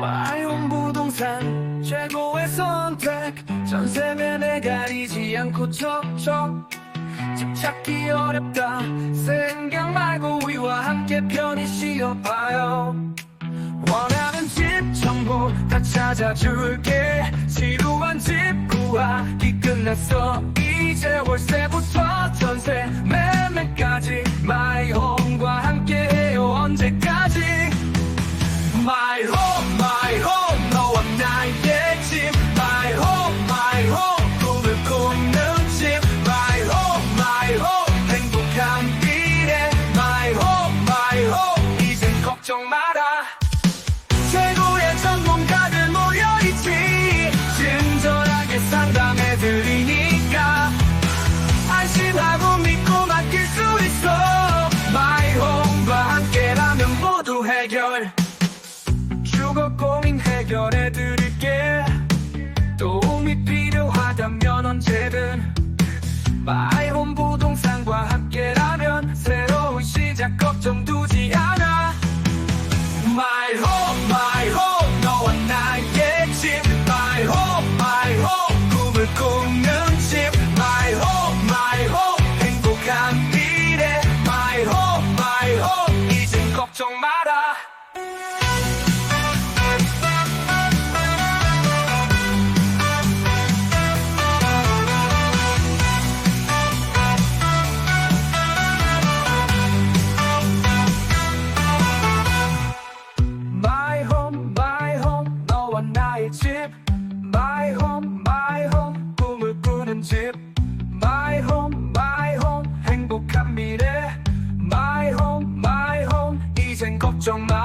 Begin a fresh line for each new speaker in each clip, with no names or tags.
마이홈 부동산 최고의 선택. 전세면에 가리지 않고 척척. 집 찾기 어렵다. 생각 말고 우리와 함께 편히 쉬어봐요. 원하는 집 정보 다 찾아줄게. 지루한 집 구하기 끝났어. 이제 월세부터 전세 주거 고민 해결해 드릴 너와 나의 집. My home, my home, 꿈을 꾸는 집. My home, my home, 행복한 미래. My home, my home, 이젠 걱정 마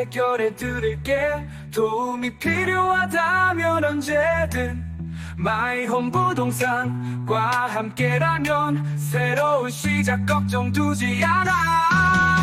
해결해 드릴게. 도움이 필요하다면 언제든 마이홈 부동산과 함께라면 새로운 시작 걱정 두지 않아